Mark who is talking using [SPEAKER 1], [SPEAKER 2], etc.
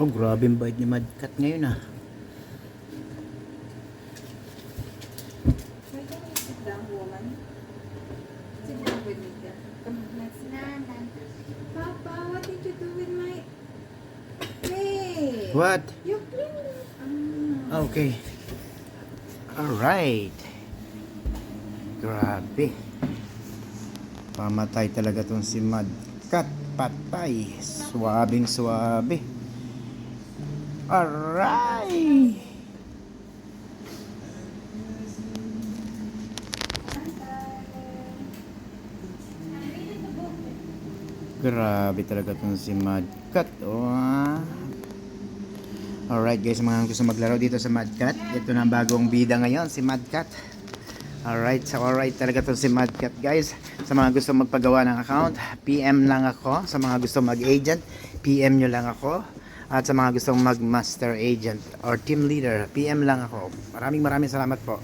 [SPEAKER 1] Oh, grabe ang bait ni Mad Cat ngayon ah. What
[SPEAKER 2] you cleaned it. Ah.
[SPEAKER 1] Okay. Alright. Grabe. Pamatay talaga tong si Mad Cat. Patay. Swabing swabe. Alright. Grabe talaga tong si Mad Cat. Oh, ah. Alright guys, mga gusto maglaro dito sa Mad Cat. Ito na ang bagong bida ngayon, si Mad Cat. Alright, so alright talaga to si Mad Cat guys. Sa mga gusto magpagawa ng account, PM lang ako. Sa mga gusto mag-agent, PM nyo lang ako. At sa mga gustong mag-master agent or team leader, PM lang ako. Maraming maraming salamat po.